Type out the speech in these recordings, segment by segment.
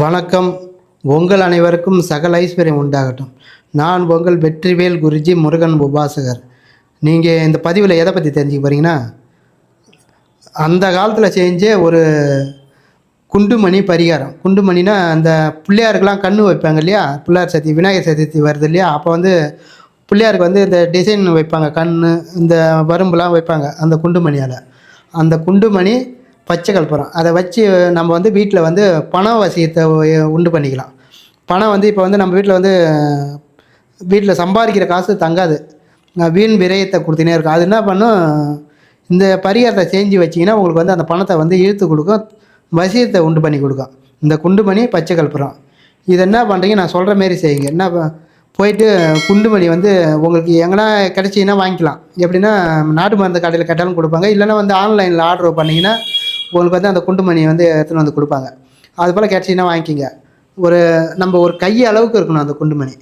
வணக்கம். உங்கள் அனைவருக்கும் சகல ஐஸ்வர்யம் உண்டாகட்டும். நான் உங்கள் வெற்றிவேல் குருஜி முருகன் உபாசகர். நீங்கள் இந்த பதிவில் எதை பற்றி தெரிஞ்சுக்க போகிறீங்கன்னா அந்த காலத்தில் செஞ்ச ஒரு குண்டுமணி பரிகாரம். குண்டுமணினா அந்த பிள்ளையாருக்கெலாம் கண்ணு வைப்பாங்க இல்லையா? பிள்ளையார் சதுர்த்தி விநாயகர் சதுர்த்தி வருது இல்லையா? அப்போ வந்து பிள்ளையாருக்கு வந்து இந்த டிசைன் வைப்பாங்க. கண் இந்த வரும்புலாம் வைப்பாங்க அந்த குண்டுமணியால். அந்த குண்டுமணி பச்சை கற்பூரம் அதை வச்சு நம்ம வந்து வீட்டில் வந்து பண வசியத்தை உண்டு பண்ணிக்கலாம். பணம் வந்து இப்போ வந்து நம்ம வீட்டில் வந்து வீட்டில் சம்பாதிக்கிற காசு தங்காது. வீண் விரயத்தை கொடுத்துனே இருக்கும். அது என்ன பண்ணும்? இந்த பரிகாரத்தை செஞ்சு வச்சிங்கன்னா உங்களுக்கு வந்து அந்த பணத்தை வந்து இழுத்து கொடுக்கும். வசியத்தை உண்டு பண்ணி கொடுக்கும். இந்த குண்டுமணி பச்சை கற்பூரம் இது என்ன பண்ணுறீங்க நான் சொல்கிற மாரி செய்யுங்க. என்ன போயிட்டு குண்டுமணி வந்து உங்களுக்கு எங்கன்னா கிடச்சிங்கன்னா வாங்கிக்கலாம். எப்படின்னா நாட்டு மருந்து கடையில் கேட்டாலும் கொடுப்பாங்க. இல்லைன்னா வந்து ஆன்லைனில் ஆர்டர் பண்ணிங்கன்னா உங்களுக்கு வந்து அந்த குண்டுமணி வந்து எடுத்துன்னு வந்து கொடுப்பாங்க. அது போல் கிடச்சிங்கன்னா வாங்கிக்கிங்க. ஒரு நம்ம ஒரு கை அளவுக்கு இருக்கணும் அந்த குண்டுமணி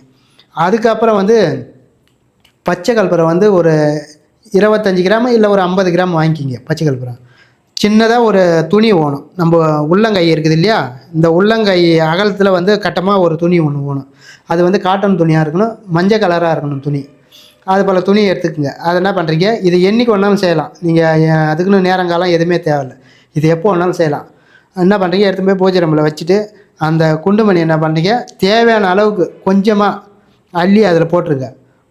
அதுக்கப்புறம் வந்து பச்சை கல்பரை வந்து ஒரு இருபத்தஞ்சி கிராம் இல்லை ஒரு ஐம்பது கிராம் வாங்கிக்கிங்க பச்சை கல்பரை சின்னதாக ஒரு துணி ஓணும். நம்ம உள்ளங்கை இருக்குது இல்லையா? இந்த உள்ளங்கை அகலத்தில் வந்து கட்டமாக ஒரு துணி ஒன்று ஓணும். அது வந்து காட்டன் துணியாக இருக்கணும் மஞ்சள் கலராக இருக்கணும் துணி. அது போல் துணி எடுத்துக்கோங்க. அதை என்ன பண்ணுறீங்க இது என்றைக்கு வேணாலும் செய்யலாம். நீங்கள் அதுக்குன்னு நேரங்காலம் எதுவுமே தேவையில்லை. இது எப்போ வேணாலும் செய்யலாம். என்ன பண்ணுறீங்க எடுத்து போய் பூஜை ரூமில் வச்சுட்டு அந்த குண்டுமணி என்ன பண்ணுறீங்க தேவையான அளவுக்கு கொஞ்சமாக அள்ளி அதில் போட்டுருங்க.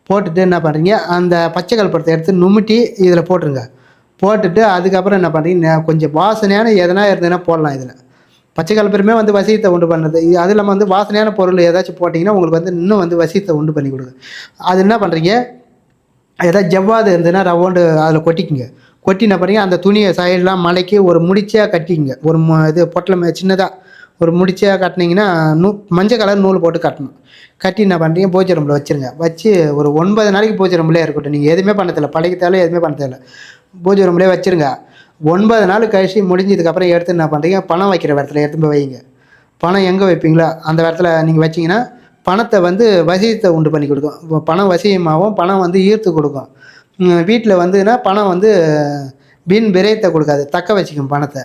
போட்டுட்டு என்ன பண்ணுறீங்க அந்த பச்சை கல்புரத்தை எடுத்து நுமிட்டி இதில் போட்டுருங்க. போட்டுட்டு அதுக்கப்புறம் என்ன பண்ணுறீங்க கொஞ்சம் வாசனையான எதனா இருந்ததுன்னா போடலாம் இதில். பச்சை கலப்பருமே வந்து வசியத்தை உண்டு பண்ணுறது இது அது இல்லாமல் வந்து வாசனையான பொருள் ஏதாச்சும் போட்டிங்கன்னா உங்களுக்கு வந்து இன்னும் வந்து வசியத்தை உண்டு பண்ணி கொடுங்க அது என்ன பண்ணுறீங்க ஏதாவது ஜவ்வாது இருந்ததுன்னா ரவுண்டு அதில் கொட்டிக்குங்க. கொட்டின பிறகு பண்ணுறீங்க அந்த துணியை சைடெலாம் மலைக்கு ஒரு முடிச்சியாக கட்டிங்க ஒரு இது பொட்டலை சின்னதாக ஒரு முடிச்சியாக கட்டினீங்கன்னா நூ மஞ்சள் கலர் நூல் போட்டு கட்டணும். கட்டி என்ன பண்ணுறீங்க பூஜை ரூமில் வச்சுருங்க. வச்சு ஒரு ஒன்பது நாளைக்கு பூஜை ரூம்லேயே இருக்கட்டும். நீங்கள் எதுவுமே பண்ண தேவையில்ல. படைக்க தேவையில்ல எதுவுமே பண்ண தேவையில்ல. பூஜை ரூம்லேயே வச்சுருங்க. ஒன்பது நாள் கழிச்சு முடிஞ்சதுக்கப்புறம் எடுத்து என்ன பண்ணுறீங்க பணம் வைக்கிற இடத்துல எடுத்து போய் வைங்க. பணம் எங்கே வைப்பீங்களோ? அந்த இடத்துல நீங்கள் வச்சிங்கன்னா பணத்தை வந்து வசியத்தை உண்டு பண்ணி கொடுக்கும். பணம் வசியமாகவும் பணம் வந்து ஈர்த்து கொடுக்கும். வீட்டில் வந்துன்னா பணம் வந்து பின் விரயத்தை கொடுக்காது. தக்க வச்சுக்கும் பணத்தை.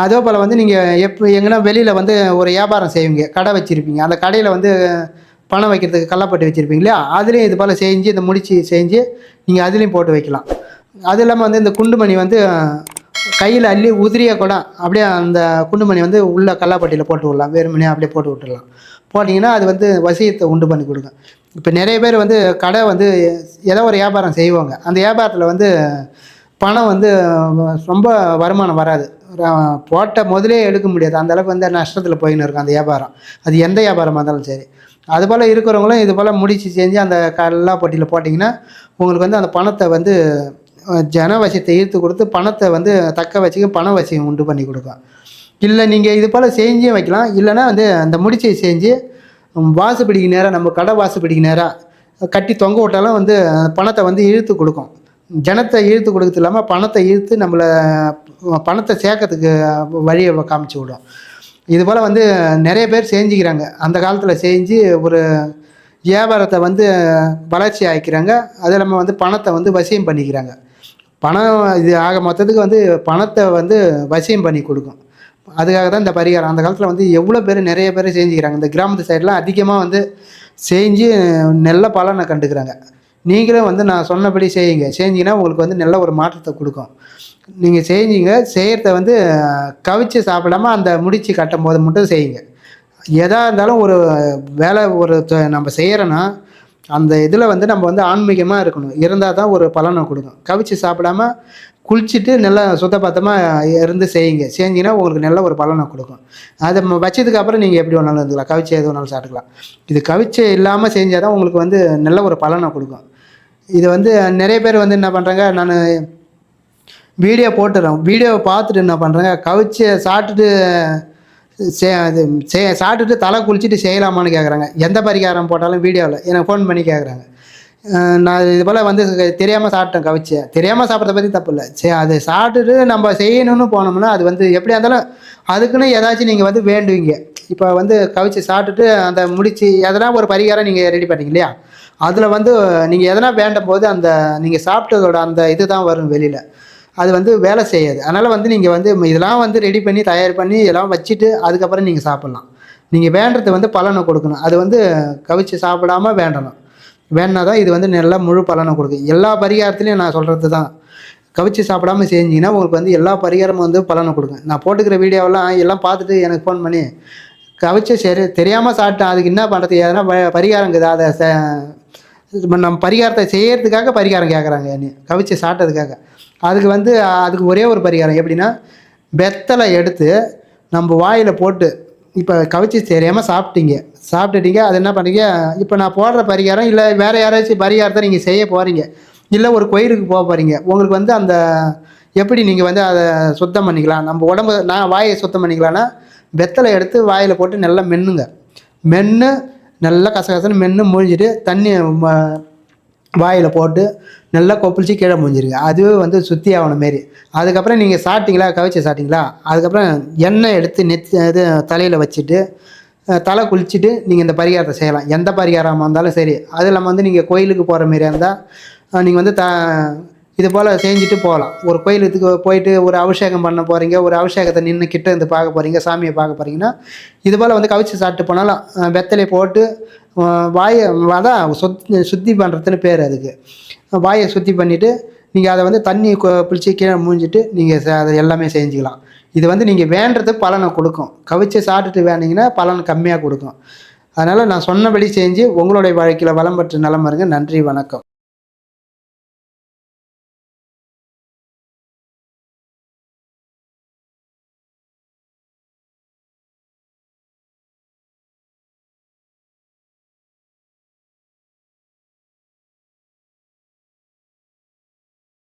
அதே போல் வந்து நீங்கள் எப்போ எங்கன்னா வெளியில் வந்து ஒரு வியாபாரம் செய்வீங்க. கடை வச்சுருப்பீங்க. அந்த கடையில் வந்து பணம் வைக்கிறதுக்கு கள்ளப்பட்டு வச்சுருப்பீங்க இல்லையா? அதுலேயும் இது போல் செஞ்சு இந்த முடிச்சு செஞ்சு நீங்கள் அதுலேயும் போட்டு வைக்கலாம். அது இல்லாமல் வந்து இந்த குண்டுமணி வந்து கையில் அள்ளி உதிரிய கூட அப்படியே அந்த குண்டுமணி வந்து உள்ளே கல்லாப்பட்டியில் போட்டு விடலாம். வெறுமனே அப்படியே போட்டு விட்டுடலாம். போட்டிங்கன்னா அது வந்து வசியத்தை உண்டு பண்ணி கொடுக்கும். இப்போ நிறைய பேர் வந்து கடை வந்து ஏதோ ஒரு வியாபாரம் செய்வாங்க. அந்த வியாபாரத்தில் வந்து பணம் வந்து ரொம்ப வருமானம் வராது. போட்ட முதலே எடுக்க முடியாது. அந்த அளவுக்கு வந்து நஷ்டத்தில் போயின்னு இருக்கும் அந்த வியாபாரம். அது எந்த வியாபாரமாக இருந்தாலும் சரி. அதுபோல் இருக்கிறவங்களும் இது போல் முடிச்சு செஞ்சு அந்த கல்லாப்பட்டியில் போட்டிங்கன்னா உங்களுக்கு வந்து அந்த பணத்தை வந்து ஜன வசியத்தை ஈர்த்து கொடுத்து பணத்தை வந்து தக்க வச்சுக்க பண வசியம் உண்டு பண்ணி கொடுக்கும். இல்லை நீங்கள் இது போல் செஞ்சே வைக்கலாம். இல்லைன்னா வந்து அந்த முடிச்சை செஞ்சு உம், நேராக நம்ம கடை வாசப்படிக்கு நேராக கட்டி தொங்க விட்டாலும் வந்து பணத்தை வந்து இழுத்து கொடுக்கும். ஜனத்தை இழுத்து கொடுக்கறது இல்லாமல் பணத்தை இழுத்து நம்மளை பணத்தை சேர்க்கறதுக்கு வழியை காமிச்சு விடும். இது போல் வந்து நிறைய பேர் செஞ்சுக்கிறாங்க. அந்த காலத்தில் செஞ்சு ஒரு வியாபாரத்தை வந்து வளர்ச்சி ஆக்கிக்கிறாங்க. அது இல்லாமல் வந்து பணத்தை வந்து வசியம் பண்ணிக்கிறாங்க. பணம் இது ஆக மொத்தத்துக்கு வந்து பணத்தை வந்து வசியம் பண்ணி கொடுக்கும். அதுக்காக தான் இந்த பரிகாரம். அந்த காலத்தில் வந்து எவ்வளோ பேர் நிறைய பேர் செஞ்சுக்கிறாங்க. இந்த கிராமத்து சைடெலாம் அதிகமாக வந்து செஞ்சு நல்ல பலனை கண்டுக்கிறாங்க. நீங்களும் வந்து நான் சொன்னபடி செய்யுங்க. செஞ்சீங்கன்னா உங்களுக்கு வந்து நல்ல ஒரு மாற்றத்தை கொடுக்கும். நீங்கள் செஞ்சீங்க செய்கிறத வந்து கவிச்சு சாப்பிடாம அந்த முடிச்சு கட்டும் போது மட்டும் செய்யுங்க. எதாக இருந்தாலும் ஒரு வேலை ஒரு நம்ம செய்கிறோன்னா அந்த இதில் வந்து நம்ம வந்து ஆன்மீகமாக இருக்கணும். இருந்தால் தான் ஒரு பலனை கொடுக்கும். கவிச்சு சாப்பிடாம குளிச்சுட்டு நல்லா சுத்தபத்தமாக இருந்து செய்யுங்க. செஞ்சீங்கன்னா உங்களுக்கு நல்ல ஒரு பலனை கொடுக்கும். அதை நம்ம வச்சதுக்கு அப்புறம் நீங்கள் எப்படி வேணாலும் இருந்துக்கலாம். கவிச்சு எது வேணாலும் சாப்பிட்டுக்கலாம். இது கவிச்சு இல்லாமல் செஞ்சால் தான் உங்களுக்கு வந்து நல்ல ஒரு பலனை கொடுக்கும். இது வந்து நிறைய பேர் வந்து என்ன பண்ணுறாங்க நான் வீடியோ போட்டுறேன். வீடியோவை பார்த்துட்டு என்ன பண்ணுறாங்க கவிச்சு சாப்பிட்டுட்டு சே அது சே சாப்பிட்டுட்டு தலை குளிச்சுட்டு செய்யலாமான்னு கேட்குறாங்க எந்த பரிகாரம் போட்டாலும் வீடியோவில் எனக்கு ஃபோன் பண்ணி கேட்குறாங்க நான் இது போல் வந்து தெரியாமல் சாப்பிட்டேன் கவிச்சு தெரியாமல் சாப்பிட்றத பற்றி தப்பு இல்லை. சரி அது சாப்பிட்டுட்டு நம்ம செய்யணும்னு போனோம்னா அது வந்து எப்படியா இருந்தாலும் அதுக்குன்னு ஏதாச்சும் நீங்கள் வந்து வேண்டுவீங்க. இப்போ வந்து கவிச்சு சாப்பிட்டுட்டு அந்த முடித்து எதனா ஒரு பரிகாரம் நீங்கள் ரெடி பண்ணீங்க இல்லையா? அதில் வந்து நீங்கள் எதனா வேண்டும் போது அந்த நீங்கள் சாப்பிட்டதோட அந்த இது தான் வரும் வெளியில். அது வந்து வேலை செய்யாது. அதனால் வந்து நீங்கள் வந்து இதெல்லாம் வந்து ரெடி பண்ணி தயார் பண்ணி இதெல்லாம் வச்சுட்டு அதுக்கப்புறம் நீங்கள் சாப்பிட்லாம். நீங்கள் வேண்டது வந்து பலனை கொடுக்கணும். அது வந்து கவிச்சு சாப்பிடாம வேண்டணும். வேணா தான் இது வந்து நல்லா முழு பலனை கொடுக்கும். எல்லா பரிகாரத்துலையும் நான் சொல்கிறது தான். கவிச்சு சாப்பிடாம செஞ்சிங்கன்னா உங்களுக்கு வந்து எல்லா பரிகாரமும் வந்து பலனை கொடுக்கும். நான் போட்டுக்கிற வீடியோவெல்லாம் எல்லாம் பார்த்துட்டு எனக்கு ஃபோன் பண்ணி கவிச்சு சரி தெரியாமல் சாப்பிட்டேன். அதுக்கு என்ன பண்ணுறது எதனா பரிகாரம் இருக்குது அதை நம்ம பரிகாரத்தை செய்யறதுக்காக பரிகாரம் கேட்குறாங்க என்னை கவிச்சு சாப்பிட்டதுக்காக. அதுக்கு வந்து அதுக்கு ஒரே ஒரு பரிகாரம் எப்படின்னா வெத்தலை எடுத்து நம்ம வாயில் போட்டு இப்போ கவிச்சு தெரியாமல் சாப்பிட்டீங்க. சாப்பிட்டுட்டீங்க அது என்ன பண்ணுறீங்க இப்போ நான் போடுற பரிகாரம் இல்லை வேறு யாராச்சும் பரிகாரத்தை நீங்கள் செய்ய போகிறீங்க இல்லை ஒரு கோயிலுக்கு போக போகிறீங்க உங்களுக்கு வந்து அந்த எப்படி நீங்கள் வந்து அதை சுத்தம் பண்ணிக்கலாம்? நம்ம உடம்பு நான் வாயை சுத்தம் பண்ணிக்கலாம்னா வெத்தலை எடுத்து வாயில் போட்டு நல்லா மென்னுங்க. மென்று நல்லா கசகசன்னு மென்று மூழ்கிட்டு தண்ணி வாயில் போட்டு நல்லா கொப்பளிச்சு கீழே முடிஞ்சிருக்கு அதுவே வந்து சுற்றி ஆகணும் மாரி. அதுக்கப்புறம் நீங்கள் சாப்பிட்டீங்களா? கவிச்சு சாப்பிட்டீங்களா? அதுக்கப்புறம் எண்ணெய் எடுத்து நெத்தி இது தலையில் வச்சுட்டு தலை குளிச்சுட்டு நீங்கள் இந்த பரிகாரத்தை செய்யலாம். எந்த பரிகாரமாக இருந்தாலும் சரி. அது இல்லாமல் வந்து நீங்கள் கோயிலுக்கு போகிற மாரியாக இருந்தால் நீங்கள் வந்து த இது போல் செஞ்சுட்டு போகலாம். ஒரு கோயிலுக்கு போயிட்டு ஒரு அபிஷேகம் பண்ண போகிறீங்க ஒரு அபிஷேகத்தை நின்று கிட்ட இருந்து பார்க்க போகிறீங்க சாமியை பார்க்க போகிறீங்கன்னா இது போல் வந்து கவிச்சு சாப்பிட்டு போனாலும் வெத்தலை வெத்தலையை போட்டு வாயை அதான் சுத் சுத்தி பண்ணுறதுன்னு பேர் அதுக்கு. வாயை சுத்தி பண்ணிவிட்டு நீங்கள் அதை வந்து தண்ணி பிடிச்சி கீழே மூஞ்சிட்டு நீங்கள் அதை எல்லாமே செஞ்சுக்கலாம். இது வந்து நீங்கள் வேண்டது பலனை கொடுக்கும். கவிச்சு சாப்பிட்டுட்டு வேண்டிங்கன்னா பலன் கம்மியாக கொடுக்கும். அதனால் நான் சொன்னபடி செஞ்சு உங்களுடைய வாழ்க்கையில் வளம் பெற்று நலம் வருங்க நன்றி வணக்கம்.